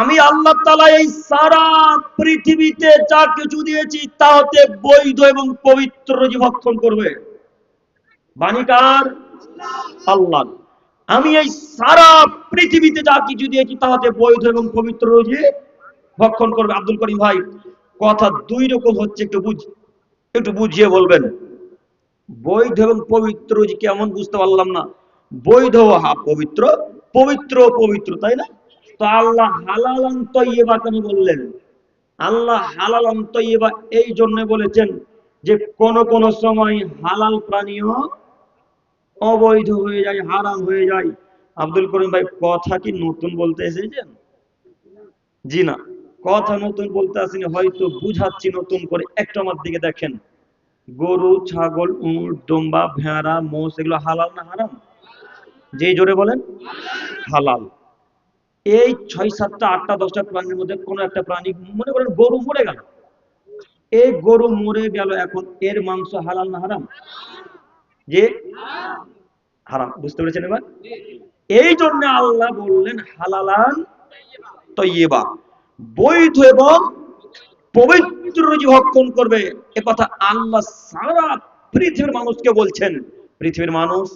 আমি আল্লাহ তালা এই সারা পৃথিবীতে যা কিছু দিয়েছি তা হতে বৈধ এবং পবিত্র রোজি ভক্ষণ করবে। বাণীকার আল্লাহ। আমি এই সারা পৃথিবীতে যা কিছু দিয়েছি তা হতে বৈধ এবং পবিত্র রোজে ভক্ষণ করবে। আব্দুল করিম ভাই, কথা দুই রকম হচ্ছে, একটু বুঝ, একটু বুঝিয়ে বলবেন। বৈধ এবং পবিত্র কেমন বুঝতে পারলাম না। বৈধ, হা, পবিত্র পবিত্র পবিত্র, তাই না? তো আল্লাহ হালালান তৈবা কেন বললেন। আল্লাহ হালালান তৈবা এই জন্য বলেছেন যে, কোন কোন সময় হালাল প্রাণীও অবৈধ হয়ে যায়, হারাম হয়ে যায়। আব্দুল করিম ভাই, কথা কি নতুন বলতে এসেছেন? জি না, কথা নতুন বলতে আসেনি, হয়তো বুঝাচ্ছি নতুন করে। একটু আমার দিকে দেখেন। গরু, ছাগল, উট দম্বা ভেড়া, মোষ, এগুলো হালাল না হারাম? যেই জোরে বলেন, হালাল। এই ছয়, সাতটা, আটটা, দশটা প্রাণীর মধ্যে কোনো একটা প্রাণী মনে করেন গরু মরে গেল। এই গরু মরে গেল এখন, এর মাংস হালাল না হারাম? যে হারাম, বুঝতে পেরেছেন এবার? এই জন্য আল্লাহ বললেন, হালালান তৈবা বৈধ এবং পবিত্র ভক্ষণ করবে? এ কথা আল্লাহ সারা পৃথিবীর মানুষকে বলছেন। পৃথিবীর মানুষ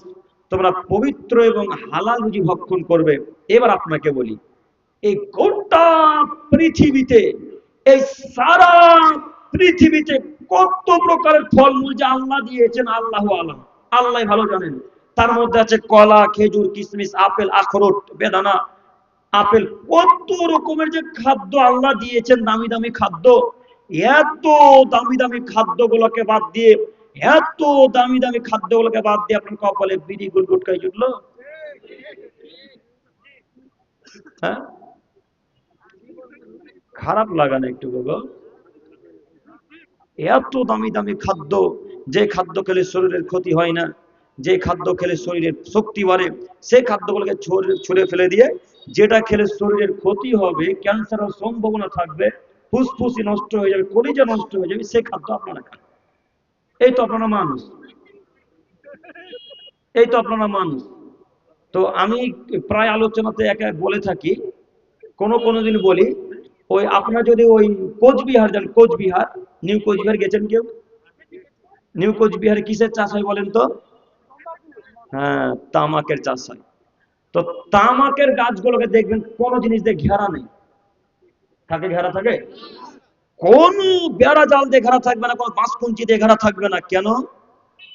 তোমরা পবিত্র এবং হালাল রুজি ভক্ষণ করবে। এবার আপনাকে বলি, এই গোটা পৃথিবীতে, এই সারা পৃথিবীতে কত প্রকারের ফলমূল যে আল্লাহ দিয়েছেন, আল্লাহ আলম। আল্লাহ ভালো জানেন। তার মধ্যে আছে কলা, খেজুর কিশমিশ আপেল, আখরোট, বেদানা। আপেল কত রকমের যে খাদ্য আল্লাহ দিয়েছেন, দামি দামি খাদ্য। এত দামি দামি খাদ্যগুলোকে বাদ দিয়ে এত দামি দামি খাদ্যগুলোকে বাদ দিয়ে আপনার কপালে বিড়ি গুল গুটকাই জুটলো? হ্যাঁ? খারাপ লাগানো একটু গো এত দামি দামি খাদ্য, যে খাদ্য খেলে শরীরের ক্ষতি হয় না, যে খাদ্য খেলে শরীরের শক্তি বাড়ে সেই খাদ্যগুলোকে ছুঁড়ে ফেলে দিয়ে যেটা খেলে শরীরের ক্ষতি হবে ক্যান্সারের সম্ভাবনা থাকবে, ফুসফুসি নষ্ট হয়ে যাবে, কলিজা নষ্ট হয়ে যাবে সেই খাদ্য আপনারা খান। এই তো আপনারা মানুষ। এই তো আপনারা মানুষ। তো আমি প্রায় আলোচনাতে একা বলে থাকি, কোনো কোনো দিন বলি, ওই আপনারা যদি ওই কোচবিহার যান, কোচবিহার, নিউ কোচবিহার গেছেন কেউ? নিউ কোচবিহারে কিসের চাষ হয় বলেন তো? হ্যাঁ তামাকের চাষ হয়। তো তামাকের গাছগুলোকে দেখবেন কোনো জিনিস দিয়ে ঘেরা নেই। থাকে ঘেরা থাকে? কোন বেড়া জাল দিয়ে থাকবে না, কোন বাঁশকুঞ্চি দিয়ে থাকবে না। কেন?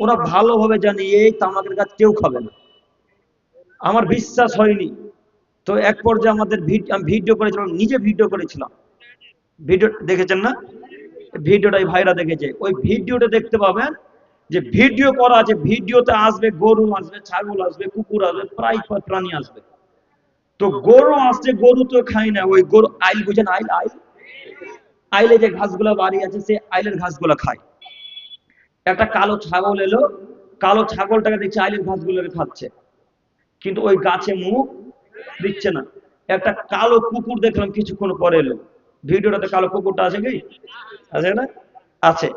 ওরা ভালোভাবে জানি, এই তামাকের গাছ কেউ খাবে না। আমার বিশ্বাস হয়নি। তো এক পর্যায়ে আমাদের আমি ভিডিও করেছিলাম, নিজে ভিডিও করেছিলাম। ভিডিও, দেখেছেন না? ভিডিওটাই ভাইরা দেখেছে। ওই ভিডিওটা দেখতে পাবেন যে ভিডিও করা আছে, ভিডিওতে আসবে, গরু আসবে, ছাগল আসবে, কুকুর আসবে, প্রায় প্রাণী আসবে। তো গরু আসছে, গরু তো খাই না, ওই গরু আইল বুঝেন, আইল আইল। আইলে যে ঘাসগুলো বাড়ি আছে সে আইলের ঘাসগুলো খায়। একটা কালো ছাগল এলো, কালো ছাগলটাকে দেখছে আইলের ঘাসগুলোকে খাচ্ছে। কিন্তু ওই গাছে মুখ দিচ্ছে না। একটা কালো কুকুর দেখলাম কিছুক্ষণ পরে এলো। ভিডিওটাতে কালো কুকুরটা আছে কি? আছে না? আছে।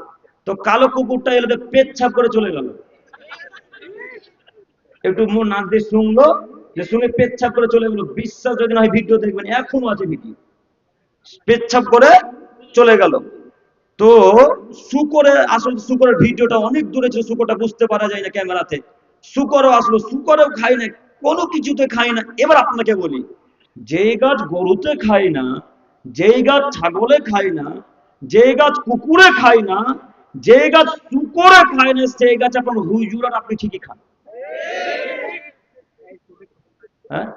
তো কালো কুকুরটা এলো পেচ্ছাপ করে চলে গেল। একটু মোর নাক দিয়ে শুনলো, যে শুনে পেচ্ছাপ করে চলে গেল। বিশ্বাস যদি না হয় ভিডিও দেখবেন, এখনও আছে ভিডিও। পেচ্ছাপ করে চলে গেল। তো শুকরে আসলে শুকরের ভিডিওটা অনেক দূরে ছিল, শুকরটা বুঝতে পারা যায় না ক্যামেরাতে। শুকরও আসলো, শুকরেও খায় না কোনো কিছুতে খায় না। এবার আপনাকে বলি, যেই গাছ গরুতে খাই না, যেই গাছ ছাগলে খায় না, যেই গাছ কুকুরে খায় না যে গাছ শুকরে খায় না, সেই গাছ আপনার আর আপনি ঠিকই খান। হ্যাঁ?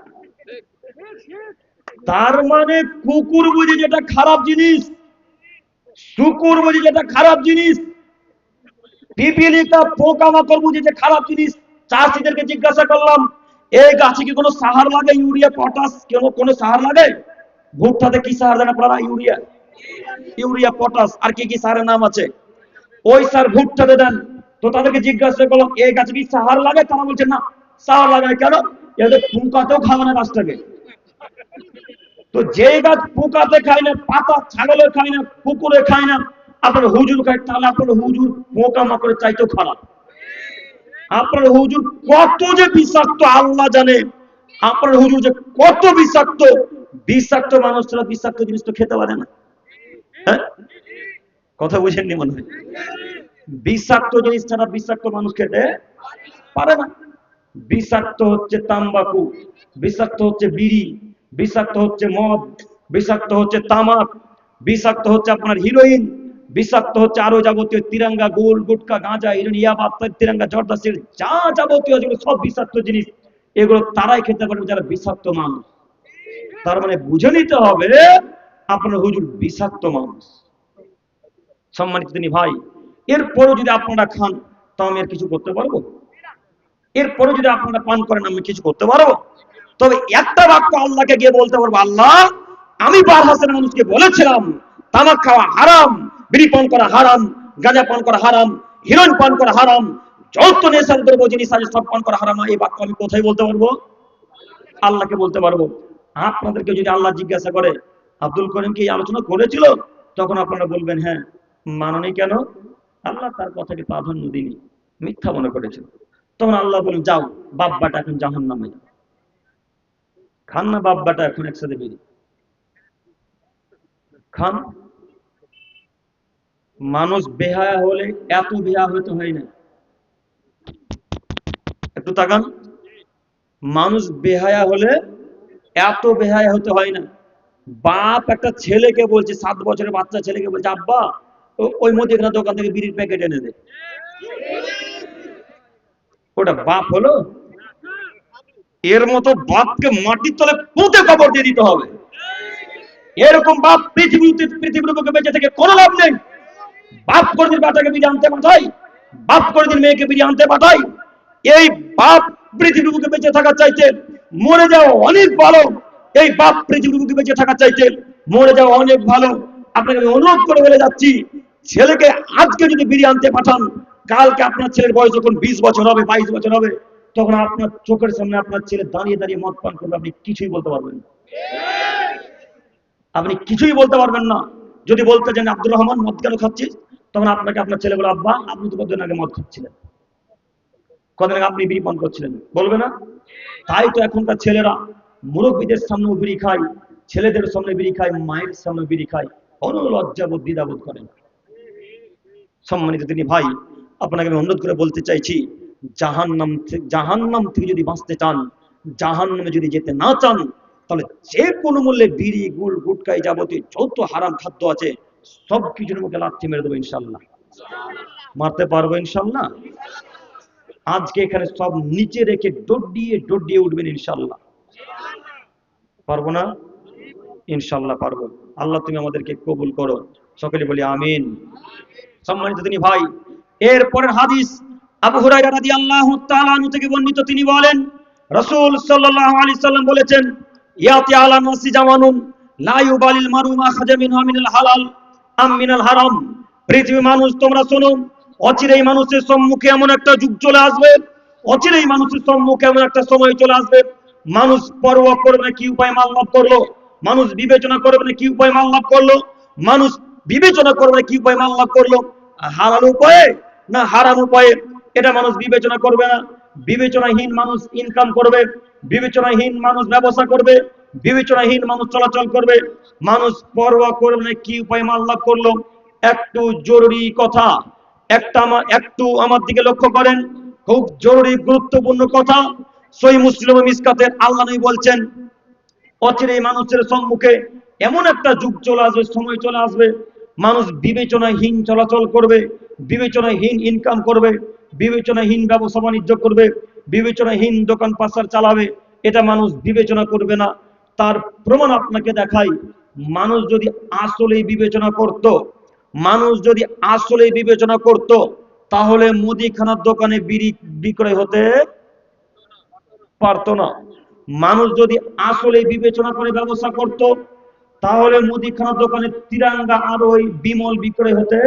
তার মানে কুকুর বুঝি যেটা খারাপ জিনিস শুকুর বুঝি যেটা খারাপ জিনিস। পিপিলিকা পোকামাকড় বুঝি যে খারাপ জিনিস, চাষিদেরকে জিজ্ঞাসা করলাম, এই গাছে কি কোনো সাহার লাগে? ইউরিয়া, পটাশ, কেন কোনো সাহার লাগে? ভুট্টাতে কি সাহার দেন আপনারা? ইউরিয়া ইউরিয়া, পটাশ, আর কি কি সাহারের নাম আছে? ওই সার ভুট্টাতে দেন। তো তাদেরকে জিজ্ঞাসা করলাম, এই গাছে কি সাহার লাগে? তারা বলছে, না সাহার লাগে কেন? এদের পোকাতেও খাবে না গাছটাকে। তো যে গাছ পোকাতে খায় না, পাতা ছাগলের খায় না কুকুরে খায় না, আপনার হুজুর খায়, তাহলে আপনার হুজুর পোকা মাকড়ের চাইতেও খারাপ। আপনার হুজুর কত যে বিষাক্ত, আল্লাহ জানে। আপনার হুজুর যে কত বিষাক্ত বিষাক্ত মানুষরা বিষাক্ত জিনিস তো খেতে পারে না। হ্যাঁ? কথা বুঝেননি মনে হয়? বিষাক্ত জিনিস ছাড়া বিষাক্ত মানুষ খেতে পারে না। বিষাক্ত হচ্ছে তাম্বাকু, বিষাক্ত হচ্ছে বিড়ি বিষাক্ত হচ্ছে মদ, বিষাক্ত হচ্ছে তামাক, বিষাক্ত হচ্ছে আপনার হিরোইন বিষাক্ত হচ্ছে আরও যাবতীয় তিরঙ্গা, গোল, গুটকা, গাঁজা হিরোইন ইয়াবা তিরঙ্গা, জর্দা যা যাবতীয় যেগুলো সব বিষাক্ত জিনিস, এগুলো তারাই খেতে পারবে যারা বিষাক্ত মানুষ। তার মানে বুঝে নিতে হবে আপনার হুজুর বিষাক্ত মানুষ। সম্মানিত তিনি ভাই, এরপরও যদি আপনারা খান তো আমি আর কিছু করতে পারব? এরপরে যদি আপনারা পান করেন, আমি কিছু করতে পারব? তবে একটা বাক্য আল্লাহকে গিয়ে বলতে পারব, আল্লাহ, আমি বার হাসেন মানুষকে বলেছিলাম, তামাক খাওয়া হারাম, বিড়ি পান করা হারাম, গাঁজা পান করা হারাম হিরোইন পান করা হারাম, যত নেশার দ্রব্য জিনিস আছে সব পান করা হারাম, এই বাক্য আমি কোথায় বলতে পারব? আল্লাহকে বলতে পারব। আপনাদেরকে যদি আল্লাহ জিজ্ঞাসা করে, আব্দুল করিম কি আলোচনা করেছিল? তখন আপনারা বলবেন হ্যাঁ। মাননি কেন? আল্লাহ তার কথাকে প্রাধান্য দিনি মিথ্যা মনে করেছিল। তখন আল্লাহ বলেন যাও বাব্বাটা এখন জাহান নামে যাও। খান না বাব্বাটা এখন একসাথে বেরিয়ে? খান? মানুষ বেহায়া হলে এত বেহা হইতে হয় না। একটু তাকান। মানুষ বেহায়া হলে এত বেহায়া হতে হয় না। বাপ একটা ছেলেকে বলছে সাত বছরের বাচ্চা ছেলেকে বলছে আব্বা ওই মুদিখানা দোকান থেকে বিড়ির প্যাকেট এনে দে। ওটা বাপ হলো? এর মতো বাপকে মাটির তলে পুঁতে কবর দিয়ে দিতে হবে। এরকম বাপ পৃথিবীতে পৃথিবীর বুকে বেঁচে থেকে কোনো লাভ নেই। বাপ করে দিন বাচ্চাকে বিড়ি আনতে পাঠাই বাপ করে দিন মেয়েকে বিড়ি আনতে পাঠাই এই বাপ পৃথিবীর বুকে বেঁচে থাকার চাইতে মরে যাওয়া অনেক ভালো। এই বাপ পৃথিবীর বুকে বেঁচে থাকার চাইতে মরে যাওয়া অনেক ভালো। আপনাকে আমি অনুরোধ করে বলে যাচ্ছি, ছেলেকে আজকে যদি বিড়ি আনতে পাঠান, কালকে আপনার ছেলের বয়স যখন বিশ বছর হবে, বাইশ বছর হবে তখন আপনার চোখের সামনে আপনার ছেলে দাঁড়িয়ে দাঁড়িয়ে মদ পান করবে আপনি কিছুই বলতে পারবেন না। আপনি কিছুই বলতে পারবেন না। যদি বলতে চান আব্দুর রহমান, মদ কেন খাচ্ছিস? তখন আপনাকে আপনার ছেলে বলে, আব্বা, আপনি তো কতদিন আগে মদ খাচ্ছিলেন? কদিন আগে আপনি বিড়ি পান করছিলেন? বলবে না? তাই তো এখনকার ছেলেরা মুরব্বীদের সামনে বিড়ি খায়, ছেলেদের সামনে বিড়ি খায়, মায়ের সামনে বিড়ি খায় কোনো লজ্জাবোধ দ্বিধাবোধ করে না সম্মানিত তিনি ভাই, আপনাকে আমি অনুরোধ করে বলতে চাইছি জাহান্নাম জাহান্নাম থেকে যদি বাঁচতে চান, জাহান্নামে যদি যেতে না চান, তাহলে যে কোনো মূল্যে বিড়ি গুল গুটকাই যাবতীয় যত হারাম খাদ্য আছে, সব কিছুর মুখে লাথি মেরে দেবো ইনশাল্লাহ। মারতে পারব ইনশাল্লাহ? আজকে এখানে সব নিচে রেখে ডডিয়ে ডডিয়ে উঠবেন ইনশাল্লাহ। পারব না? ইনশাল্লাহ পারব। আল্লাহ তুমি আমাদেরকে কবুল করো। সকলে বলি আমিন। সম্মানিত তিনি ভাই এর পরের হাদিস আবু রাদিয়াল্লাহু তাআলা থেকে বর্ণিত তিনি বলেন, রাসূল সাল্লাল্লাহু আলাইহি সাল্লাম বলেছেন, ইয়াতি আলা নাসি জামানুন লা ইউবালিল মারু মা খাজা হালাল, আম মিনাল হারাম। পৃথিবী মানুষ, তোমরা শোনো, অচিরেই মানুষের সম্মুখে এমন একটা যুগ চলে আসবে, অচিরেই মানুষের সম্মুখে এমন একটা সময় চলে আসবে, মানুষ পরোয়া করবে কি উপায় মাল লাভ করল? মানুষ বিবেচনা করবে কি উপায় মাল লাভ করল? মানুষ বিবেচনা করবে কি উপায় মাল লাভ করল? হালাল উপায়ে না হারাম উপায়ে? এটা মানুষ বিবেচনা করবে না। বিবেচনাহীন মানুষ ইনকাম করবে। বিবেচনাহীন মানুষ ব্যবসা করবে। বিবেচনাহীন মানুষ চলাচল করবে। মানুষ পরোয়া করবে না কি উপায় মাল লাভ করল? একটু জরুরি কথা। একটা একটু আমার দিকে লক্ষ্য করেন। খুব জরুরি, গুরুত্বপূর্ণ কথা। সই মুসলিম মিসকাতের আল্লাহ নবী বলছেন, অচিরেই মানুষের সম্মুখে এমন একটা যুগ চলে আসবে, সময় চলে আসবে। মানুষ বিবেচনাহীন চলাচল করবে, বিবেচনাহীন ইনকাম করবে। বিবেচনাহীন ব্যবসা বাণিজ্য করবে, বিবেচনাহীন দোকান পাশার চালাবে, এটা মানুষ বিবেচনা করবে না। তার প্রমাণ আপনাকে দেখাই, মানুষ যদি আসলেই বিবেচনা করত, মানুষ যদি আসলেই বিবেচনা করত, তাহলে মুদিখানার দোকানে বিড়ি বিক্রয় হতে পারতো না। মানুষ যদি আসলে বিবেচনা করে ব্যবসা করত, তাহলে মুদিখানার দোকানে তিরাঙ্গা আর ওই বিমল বিক্রয় হতে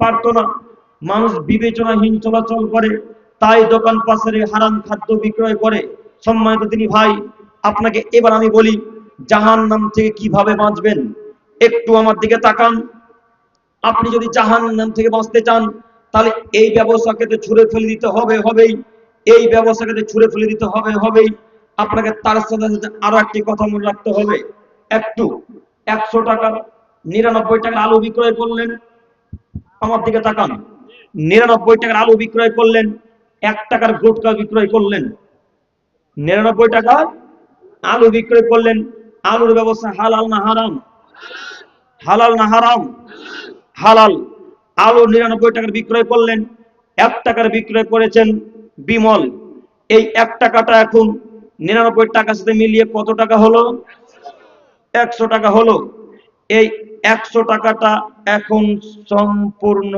পারতো না। মানুষ বিবেচনাহীন চলাচল করে, তাই দোকান পাশারে হারাম খাদ্য বিক্রয় করে। সম্মানিত তিনি ভাই, আপনাকে এবার আমি বলি জাহান নাম থেকে কীভাবে বাঁচবেন? একটু আমার দিকে তাকান। আপনি যদি জাহান নাম থেকে বাঁচতে চান, তাহলে এই ব্যবসাকে তো ছুঁড়ে ফেলে দিতে হবে, হবেই। এই ব্যবসাকে তো ছুঁড়ে ফেলে দিতে হবে, হবেই। আপনাকে তার সাথে সাথে আরও একটি কথা মনে রাখতে হবে। একটু, একশো টাকা নিরানব্বই টাকা আলু বিক্রয় করলেন। আমার দিকে তাকান। নিরানব্বই টাকার আলু বিক্রয় করলেন, এক টাকার গুটকা বিক্রয় করলেন। নিরানব্বই টাকার আলু বিক্রয় করলেন, আলুর ব্যবস্থা হালাল না হারাম? হালাল না হারাম? হালাল। আলু নিরানব্বই টাকার বিক্রয় করলেন, এক টাকার বিক্রয় করেছেন বিমল। এই এক টাকাটা এখন নিরানব্বই টাকার সাথে মিলিয়ে কত টাকা হলো? একশো টাকা হলো। এই একশো টাকাটা এখন সম্পূর্ণ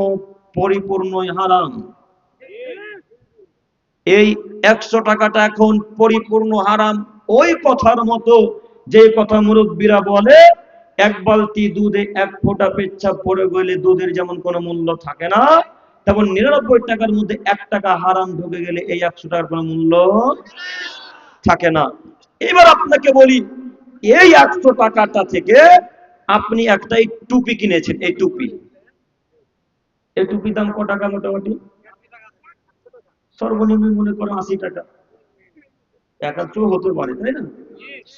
পরিপূর্ণই হারাম এই একশো টাকাটা এখন পরিপূর্ণ হারাম। ওই কথার মতো যে কথা মুরব্বীরা বলে, এক বালতি দুধে এক ফোঁটা পেচ্ছাপ পড়ে গেলে দুধের যেমন কোনো মূল্য থাকে না, তেমন নিরানব্বই টাকার মধ্যে এক টাকা হারাম ঢুকে গেলে এই একশো টাকার কোনো মূল্য থাকে না। এবার আপনাকে বলি, এই একশো টাকাটা থেকে আপনি একটা এই টুপি কিনেছেন, এই টুপি। এই টুপির দাম ক টাকা মোটামুটি? সর্বনিম্ন মনে করেন আশি টাকা। একাত্তর হতে পারে, তাই না?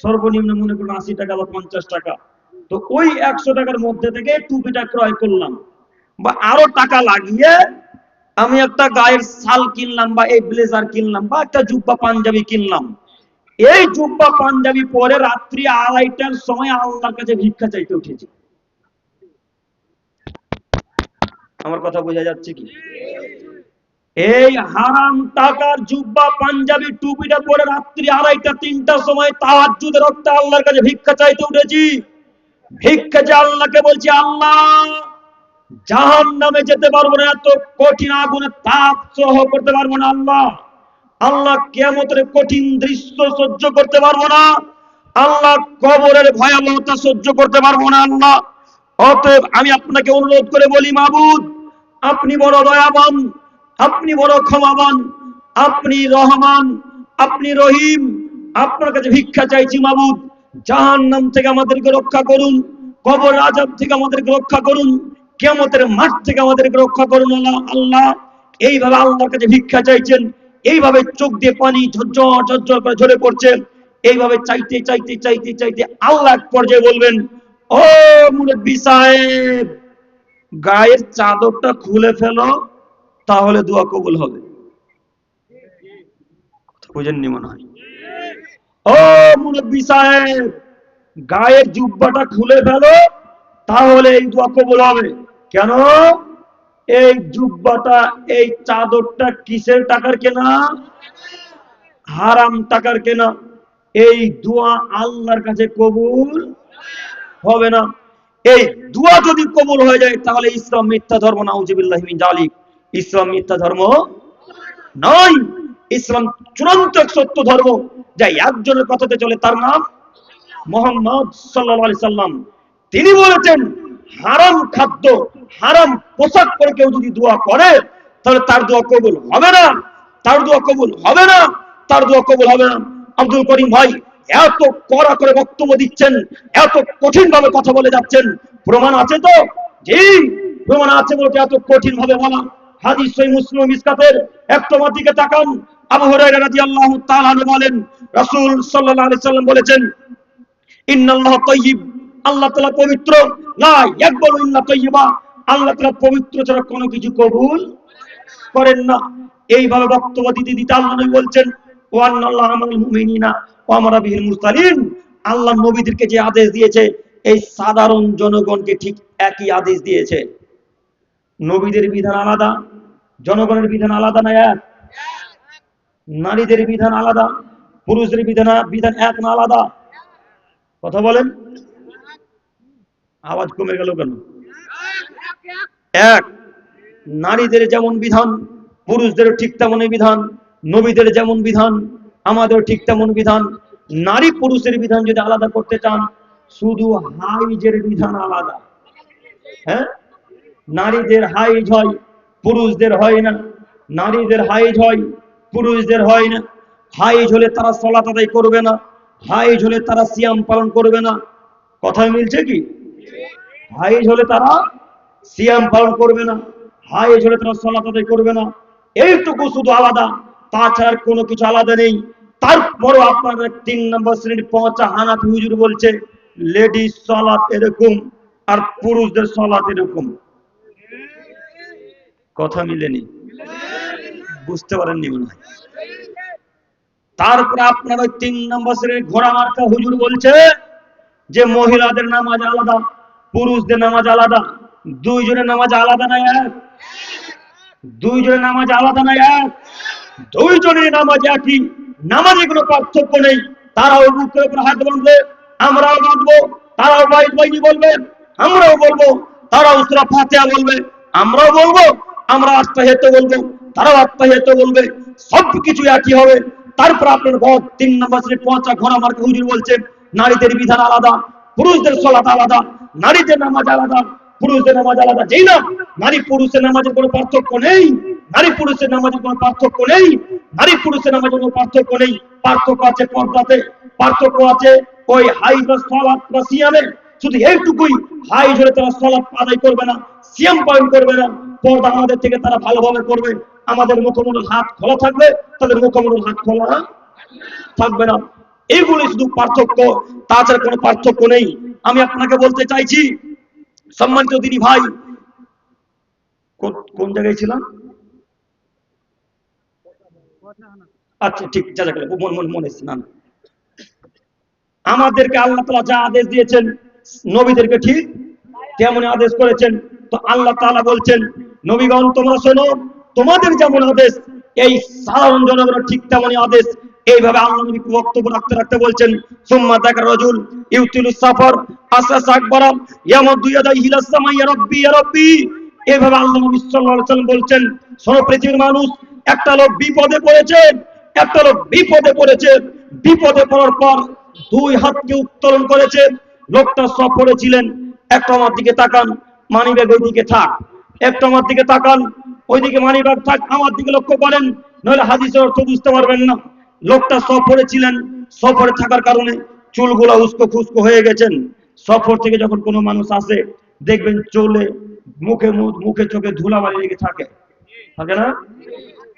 সর্বনিম্ন মনে করেন আশি টাকা বা পঞ্চাশ টাকা। তো ওই একশো টাকার মধ্যে থেকে টুপিটা ক্রয় করলাম। বা আরও টাকা লাগিয়ে আমি একটা গায়ের শাল কিনলাম বা এই ব্লেজার কিনলাম বা একটা জুব্বা পাঞ্জাবি কিনলাম। এই জুব্বা পাঞ্জাবি পরে রাত্রি আড়াইটার সময় আল্লাহর কাছে ভিক্ষা চাইতে উঠেছি। আমার কথা বোঝা যাচ্ছে কি? এই হারাম টাকার জুব্বা পাঞ্জাবি টুপিটা পরে রাত্রি আড়াইটা, তিনটার সময় তাহাজ্জুদের রক্তে আল্লাহর কাছে ভিক্ষা চাইতে উঠেছি। ভিক্ষা যে আল্লাহকে বলছি, আল্লাহ জাহান নামে যেতে পারব না, এত কঠিন আগুনে তাপ সহ করতে পারব না, আল্লাহ। আল্লাহ কেমতের কঠিন দৃশ্য সহ্য করতে পারব না, আল্লাহ কবরের ভয়াবহতা সহ্য করতে পারব না, আল্লাহ। অতএব আমি আপনাকে অনুরোধ করে বলি, মাবুদ, আপনি বড় দয়াবান, আপনি বড় ক্ষমাবান, আপনি রহমান, আপনি রহিম। আপনার কাছে ভিক্ষা চাইছি, মাবুদ। জাহান নাম থেকে আমাদেরকে রক্ষা করুন, কবর আজাব থেকে আমাদেরকে রক্ষা করুন কেমতের মাঠ থেকে আমাদেরকে রক্ষা করুন, আল্লাহ আল্লাহ। এইভাবে আল্লাহর কাছে ভিক্ষা চাইছেন, এইভাবে চোখ দিয়ে পানি ঝরঝর ঝরঝর করে ঝরে পড়ছে, এইভাবে চাইতে চাইতে চাইতে চাইতে আল্লাহ এক পর্যায়ে বলবেন ও মুরব্বী সাহেব, গায়ের চাদরটা খুলে ফেলো, তাহলে দোয়া কবুল হবে। বুঝেননি মনে হয়? ও মুরব্বী সাহেব, গায়ের জুব্বাটা খুলে তাহলে এই দোয়া কবুল হবে। কেন? এই জুব্বাটা, এই চাদরটা কিসের টাকার কেনা? হারাম টাকার কেনা। এই দোয়া আল্লাহর কাছে কবুল হবে না। এই দোয়া যদি কবুল হয়ে যায়, তাহলে ইসলাম মিথ্যা ধর্ম, নাউজিবিল্লাহ মিন জালিক। ইসলাম মিথ্যা ধর্ম নয়। ইসলাম চূড়ান্ত এক সত্য ধর্ম, যা একজনের কথাতে চলে, তার নাম মোহাম্মদ আলাইহি সাল্লাম। তিনি বলেছেন, হারাম খাদ্য, হারাম পোশাক পরে কেউ যদি দোয়া করে, তাহলে তার দোয়া কবুল হবে না, তার দোয়া কবুল হবে না, তার দোয়া কবুল হবে না। আব্দুল করিম ভাই এত কড়া করে বক্তব্য দিচ্ছেন, এত কঠিন ভাবে কথা বলে যাচ্ছেন, প্রমাণ আছে তো? প্রমাণ আছে বলতে এত কঠিন ভাবে বলা সই মুসলিম একটমার দিকে তাকান। কোনো কিছু কবুল করেন না। এইভাবে বক্তব্য দিতে দিতে আল্লাহ বলছেন আল্লাহ নবীদেরকে যে আদেশ দিয়েছে, এই সাধারণ জনগণকে ঠিক একই আদেশ দিয়েছে। নবীদের বিধান আলাদা, জনগণের বিধান আলাদা না এক? নারীদের বিধান আলাদা, পুরুষদের বিধান বিধান এক না আলাদা? কথা বলেন। আওয়াজ কমে গেল কেন? এক, নারীদের যেমন বিধান, পুরুষদের ঠিক তেমনই বিধান, নবীদের যেমন বিধান আমাদের ঠিক তেমন বিধান। নারী পুরুষের বিধান যদি আলাদা করতে চান, শুধু হাইজের বিধান আলাদা। হ্যাঁ? নারীদের হাইজ হয়, পুরুষদের হয় না। নারীদের হাইজ হয়, পুরুষদের হয় না। হাইজ হলে তারা সলাত আদায় করবে না। হাইজ হলে তারা সিয়াম পালন করবে না। কথা মিলছে কি? হাইজ হলে তারা সিয়াম পালন করবে না। হাইজ হলে তারা সলাত আদায় করবে না। এইটুকু শুধু আলাদা। তাছাড়া কোনো কিছু আলাদা নেই। তারপরও আপনাদের তিন নম্বর শ্রেণির পৌঁছা হানাফি হুজুর বলছে, লেডিস এরকম আর পুরুষদের এরকম। কথা মিলেনি। বুঝতে পারেননি মনে হয়। তারপরে আপনার ওই তিন নম্বর শ্রেণির ঘোড়া মার্কা হুজুর বলছে যে, মহিলাদের নামাজ আলাদা, পুরুষদের নামাজ আলাদা, দুইজনের নামাজ আলাদা না এক? দুইজনের নামাজ আলাদা না এক? দুইজনের নামাজ একই নামাজে কোনো পার্থক্য নেই। তারাও বুকের উপর হাত বাঁধবে, আমরাও বাঁধবো, তারাও বাইক বাইনি বলবে, আমরাও বলব, তারাও সুরা ফাতিহা বলবে, আমরাও বলব, আমরা আত্মা হেতে বলব, তারাও আত্মা হেতে বলবে সব কিছু একই হবে। তারপর আপনার ঘর তিন নম্বর শ্রেণি পৌঁছা ঘোড়া মার্কা হুজুর বলছে নারীদের বিধান আলাদা, পুরুষদের সলাত আলাদা, নারীদের নামাজ আলাদা, পুরুষদের নামাজ আলাদা। যেই না, নারী পুরুষের নামাজের কোনো পার্থক্য নেই। নারী পুরুষের নামাজের কোনো পার্থক্য নেই। নারী পুরুষের নামাজের কোনো পার্থক্য নেই। পার্থক্য আছে পর্দাতে। পার্থক্য আছে ওই হাই বা সলাৎ বা সিয়ামে। শুধু এইটুকুই। হাই জোরে তারা সলাৎ আদায় করবে না, সিয়াম পালন করবে না। পর্দা আমাদের থেকে তারা ভালোভাবে করবে। আমাদের মুখমণ্ডল হাত খোলা থাকবে। তাদের মুখমণ্ডল হাত খোলা থাকবে না। এইগুলি শুধু পার্থক্য। তাছাড়া কোনো পার্থক্য নেই। আমি আপনাকে বলতে চাইছি, সম্মানিত দিদি ভাই কোন জায়গায় ছিলাম? আচ্ছা ঠিক, যা মন মন, মনে না। আমাদেরকে আল্লাহ তালা যা আদেশ দিয়েছেন, নবীদেরকে ঠিক তেমন আদেশ করেছেন। তো আল্লাহ তাআলা বলছেন, নবীগণ, তোমরা শোনো, তোমাদের যেমন আদেশ, এই সাধারণ জনগণের ঠিক তেমনই আদেশ। এইভাবে আল্লাহ বক্তব্য রাখতে রাখতে বলছেন, সুম্মা দেখা রজুল ইউতিলু সাফর আসাস আকবর ইয়ামাদু ইয়াদাইহি ইলাস সামাই, ইয়া রাব্বি ইয়া রাব্বি। এইভাবে আল্লাহ নবী সাল্লাল্লাহু আলাইহি ওয়াসাল্লাম বলছেন, শোনো পৃথিবীর মানুষ, একটা লোক বিপদে পড়েছে লোক বিপদে পড়েছে। বিপদে পড়ার পর দুই হাতকে উত্তোলন করেছে। লোকটা সফরে ছিলেন। একটা আমার দিকে তাকান, মানিব্যাগ ওই দিকে থাক। একটা আমার দিকে তাকান, ওইদিকে মানিব্যাগ থাক, আমার দিকে লক্ষ্য করেন। নইলে হাদিসের অর্থ বুঝতে পারবেন না। লোকটা সফরে ছিলেন। সফরে থাকার কারণে চুলগুলা উস্কো খুস্কো হয়ে গেছেন। সফর থেকে যখন কোনো মানুষ আসে, দেখবেন চলে মুখে মুখে চোখে ধুলাবালি লেগে থাকে। থাকে না?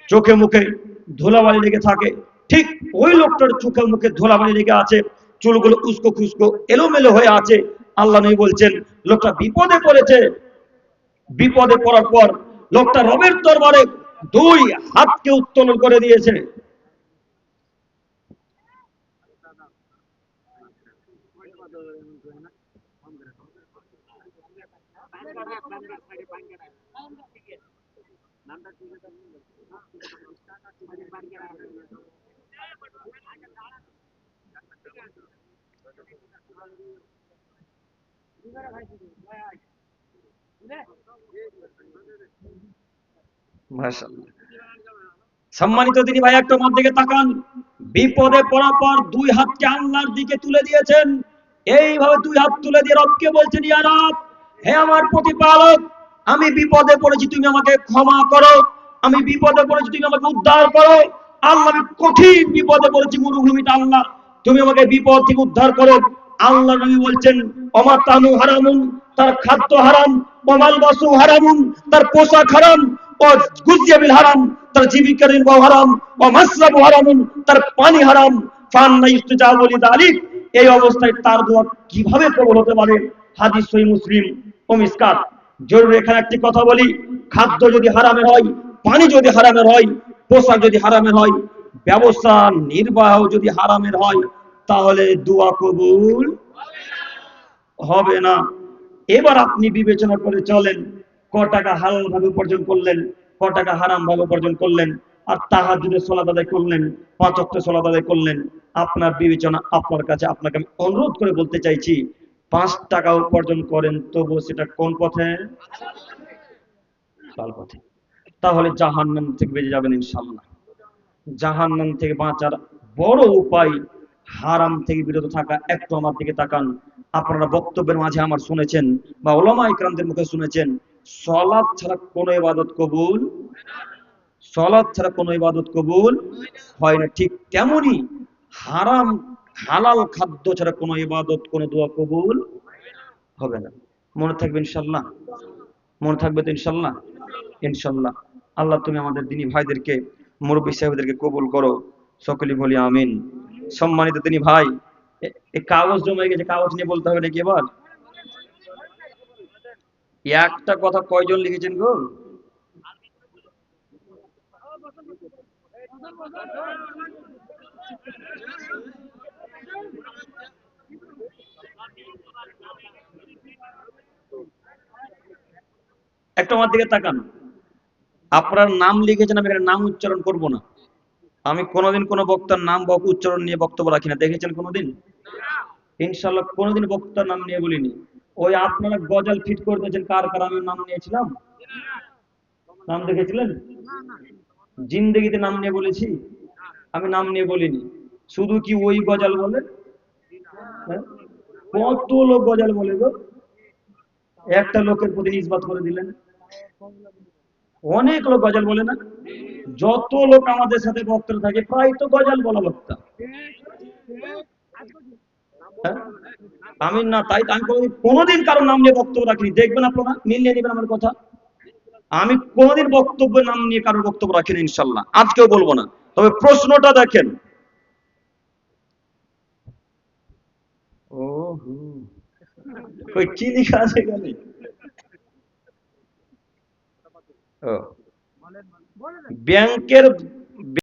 চোখে মুখে ধুলাবালি লেগে থাকে। ঠিক ওই লোকটার চোখে মুখে ধুলাবালি লেগে আছে, চুলগুলো উস্কো খুস্কো এলোমেলো হয়ে আছে। আল্লাহ নবী বলছেন, লোকটা বিপদে পড়েছে। বিপদে পড়ার পর লোকটা রবের দরবারে দুই হাতকে উত্তোলন করে দিয়েছে। সম্মানিত তিনি ভাই, একটা আমার দিকে তাকান। বিপদে পড়ার পর দুই হাতকে আল্লাহর দিকে তুলে দিয়েছেন। এইভাবে দুই হাত তুলে দিয়ে রবকে বলছেন, ইয়া রব, হে আমার প্রতিপালক, আমি বিপদে পড়েছি, তুমি আমাকে ক্ষমা করো। আমি বিপদে পড়েছি, তুমি আমাকে উদ্ধার করো। আল্লাহ, আমি কঠিন বিপদে পড়েছি, মরুভূমিতে আল্লাহ। তুমি আমাকে বিপদ থেকে উদ্ধার করো। আল্লাহ নবী বলছেন, অমা তানু হারামুন, তার খাদ্য হারাম, অমাল বাসু হারামুন, তার পোশাক হারাম, ও গুজিয়াবিল হারাম, তার জীবিকা নির্বাহ হারাম, ও মাসরাবু হারামুন, তার পানি হারাম। ফান না বলি তালিক এই অবস্থায় তার দোয়া কীভাবে কবল হতে পারে? হাদিস মুসলিম। জরুরি এখানে একটি কথা বলি। খাদ্য যদি হারামের হয় পানি যদি হারামের হয়, পোশাক যদি হারামের হয়, ব্যবসা নির্বাহ যদি হারামের হয়, তাহলে দোয়া কবুল হবে না। এবার আপনি বিবেচনা করে চলেন, ক টাকা হালাল ভাবে উপার্জন করলেন, ক টাকা হারাম ভাবে উপার্জন করলেন, আর তাহার যদি সলাদ আদায় করলেন, পাঁচ সলাদ আদায় করলেন, আপনার বিবেচনা আপনার কাছে আপনাকে আমি অনুরোধ করে বলতে চাইছি, পাঁচ টাকা উপার্জন করেন, তবুও সেটা কোন পথে? পথে। তাহলে জাহান্নাম থেকে বেঁচে যাবেন ইনশাল্লাহ জাহান্নাম থেকে বাঁচার বড় উপায় হারাম থেকে বিরত থাকা, একটু আমার দিকে তাকান। আপনারা বক্তব্যের মাঝে আমার শুনেছেন বা ওলামা ইকরামদের মুখে শুনেছেন সলাদ ছাড়া কোনো ইবাদত কবুল সলাদ ছাড়া কোনো ইবাদত কবুল হয় না। ঠিক তেমনি হারাম, হালাল খাদ্য ছাড়া কোনো ইবাদত, কোনো দোয়া কবুল হবে না। মনে থাকবে ইনশাল্লাহ মনে থাকবে তো ইনশাল্লাহ ইনশাল্লাহ আল্লাহ তুমি আমাদের দিনী ভাইদেরকে, মুরব্বী সাহেবদেরকে কবুল করো। সকলে বলি আমিন। সম্মানিত তিনি ভাই কাগজ জমে গেছে, কাগজ নিয়ে বলতে হবে নাকি এবার? একটা কথা কয়জন লিখেছেন গো? একটু আমার দিকে তাকান। আপনার নাম লিখেছেন আমি নাম উচ্চারণ করব না। আমি কোনোদিন কোনো বক্তার নাম উচ্চারণ নিয়ে বক্তব্য রাখি না। দেখেছেন কোনোদিন? ইনশাল্লাহ কোনোদিন বক্তার নাম নিয়ে বলিনি। ওই আপনারা গজাল ফিট করে দিয়েছেন। কার কার আমি নাম নিয়েছিলাম? নাম দেখেছিলেন? জিন্দেগিতে নাম নিয়ে বলেছি? আমি নাম নিয়ে বলিনি। শুধু কি ওই গজাল বলে? হ্যাঁ? কত লোক গজাল বলে গো? একটা লোকের প্রতি ইসবাত করে দিলেন। অনেক লোক গজাল বলে না? যত লোক আমাদের সাথে বক্তব্য থাকে, প্রায় তো গজাল বলা বক্তা। হ্যাঁ? আমি না, তাই আমি কোনোদিন কোনোদিন কারও নাম নিয়ে বক্তব্য রাখিনি। দেখবেন আপনারা? মিলিয়ে নেবেন আমার কথা? আমি কোনোদিন বক্তব্য নাম নিয়ে কারোর বক্তব্য রাখিনি, ইনশাল্লাহ। আজকেও বলব না। তবে প্রশ্নটা দেখেন। ও কি লেখা আছে ও ব্যাংকের